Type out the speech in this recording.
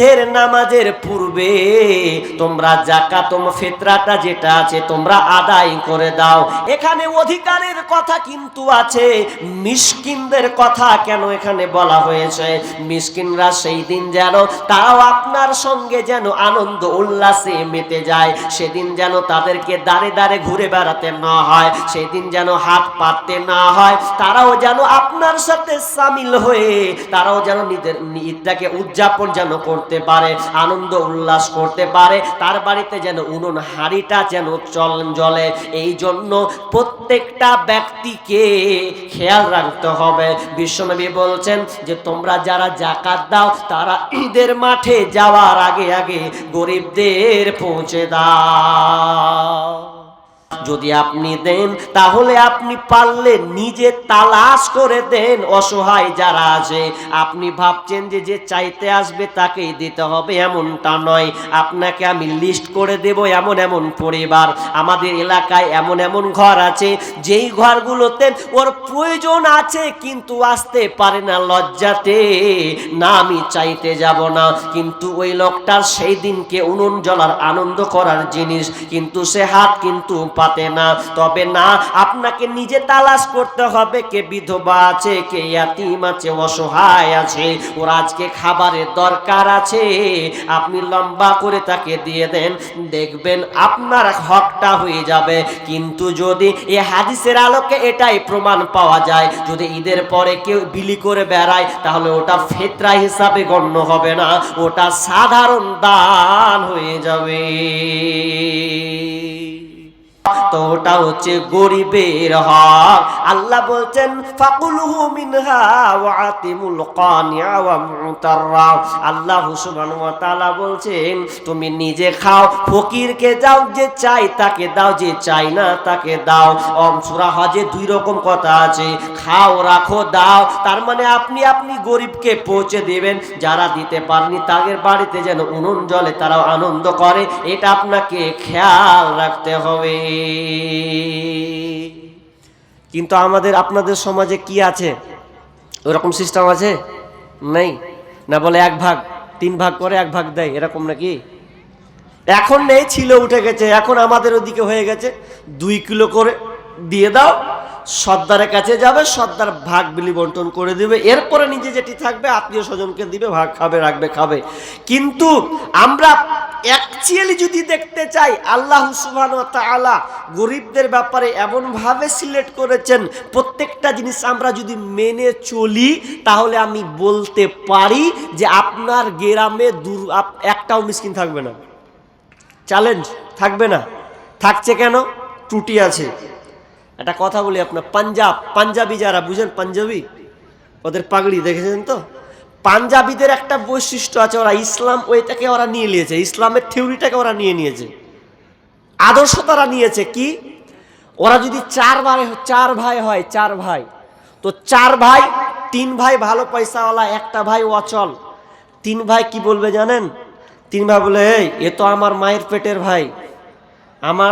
ঈদের নামাজের পূর্বে তোমরা জাকাতম ফেতরাটা যেটা আছে তোমরা আদায় করে দাও। এখানে অধিকারের কথা কিন্তু আছে। মিসকিনদের কথা কেন এখানে বলা হয়েছে? মিসকিনরা সেই দিন যেন তারাও আপনার সঙ্গে যেন আনন্দ, উল্লাসে মেতে যায়। সেদিন যেন তাদেরকে দাঁড়ে দাঁড়ে ঘুরে বেড়াতে না হয়। সেদিন যেন হাত পাততে না হয়। তারাও যেন আপনার সাথে সামিল হয়ে, তারাও যেন নিজের ঈদটাকে উদযাপন যেন করতে পারে, আনন্দ উল্লাস করতে পারে, তার বাড়িতে যেন উনুন হাড়িটা যেন চল জ্বলে এই জন্য প্রত্যেকটা ব্যক্তিকে খেয়াল রাখতে হবে। বিশ্বনবী বলছেন যে, তোমরা যারা জাকাত দাও, তারা ঈদের মাঠে যাওয়ার আগে আগে গরিবদের পৌঁছে দাও। যদি আপনি দেন, তাহলে আপনি পারলে নিজে তালাশ করে দেন, অসহায় যারা আছে। আপনি ভাবছেন যে যে চাইতে আসবে তাকেই দিতে হবে, এমনটা নয়। আপনাকে আমি লিস্ট করে দেব এমন এমন পরিবার। আমাদের এলাকায় এমন এমন ঘর আছে, যেই ঘরগুলোতে ওর প্রয়োজন আছে, কিন্তু আসতে পারে না লজ্জাতে। না, আমি চাইতে যাব না। কিন্তু ওই লোকটার সেই দিনকে উনুন জ্বলার আনন্দ করার জিনিস, কিন্তু সে হাত কিন্তু পাতে না। তবে না, আপনাকে নিজে তালাশ করতে হবে কে বিধবা আছে, কে ইয়াতিম আছে, অসহায় আছে, ওর আজকে খাবারের দরকার আছে। আপনি লম্বা করে তাকে দিয়ে দেন, দেখবেন আপনার হকটা হয়ে যাবে। কিন্তু যদি এ হাদিসের আলোকে এটাই প্রমাণ পাওয়া যায়, যদি ঈদের পরে কেউ বিলি করে বেড়ায়, তাহলে ওটা ফেতরা হিসাবে গণ্য হবে না, ওটা সাধারণ দান হয়ে যাবে। então ওটা হচ্ছে গরিবের হক আল্লাহ বলছেন, ফাকুলহু মিনহা ওয়া আতিমুল কানিয়া ওয়া মুতাররা। আল্লাহ সুবহানাহু ওয়া তাআলা বলছেন, তুমি নিজে খাও, ফকিরকে যাও যে চাই তাকে দাও, যে চাই না তাকে দাও। অম, সূরা হজে দুই রকম কথা আছে। খাও, রাখো, দাও। তার মানে আপনি আপনি গরিবকে পৌঁছে দেবেন। যারা দিতে পারেনি তাদের বাড়িতে যেন উনুন জলে তারাও আনন্দ করে। এটা আপনাকে খেয়াল রাখতে হবে। কিন্তু আমাদের, আপনাদের সমাজে কি আছে? ওরকম সিস্টেম আছে? নেই? না বলে এক ভাগ, তিন ভাগ করে এক ভাগ দেয়, এরকম নাকি? এখন নেই, ছিল, উঠে গেছে। এখন আমাদের ওদিকে হয়ে গেছে। দুই কিলো করে দিয়ে দাও, সর্দারের কাছে যাবে, সর্দার ভাগ বিলি বন্টন করে দিবে। এরপরে নিজে যেটি থাকবে, আত্মীয় স্বজনকে দিবে, ভাগ খাবে, রাখবে, খাবে। কিন্তু আমরা অ্যাকচুয়ালি যদি দেখতে চাই, আল্লাহ সুবহান তাআলা গরিবদের ব্যাপারে এমনভাবে সিলেক্ট করেছেন, প্রত্যেকটা জিনিস আমরা যদি মেনে চলি, তাহলে আমি বলতে পারি যে আপনার গ্রামে দূর একটাও মিসকিন থাকবে না। চ্যালেঞ্জ থাকবে না। থাকছে কেন? ত্রুটি আছে। একটা কথা বলি আপনার, পাঞ্জাব, পাঞ্জাবি যারা, বুঝেন পাঞ্জাবি? ওদের পাগড়ি দেখেছেন তো? পাঞ্জাবিদের একটা বৈশিষ্ট্য আছে, ওরা ইসলাম ওইটাকে ওরা নিয়ে নিয়েছে, ইসলামের থিওরিটাকে ওরা নিয়ে নিয়েছে। আদর্শ তারা নিয়েছে কি? ওরা যদি চার ভাই চার ভাই হয়, চার ভাই। তো চার ভাই, তিন ভাই ভালো পয়সাওয়ালা, একটা ভাই অচল। তিন ভাই কি বলবে জানেন? তিন ভাই বলে, এই, এ তো আমার মায়ের পেটের ভাই। আমার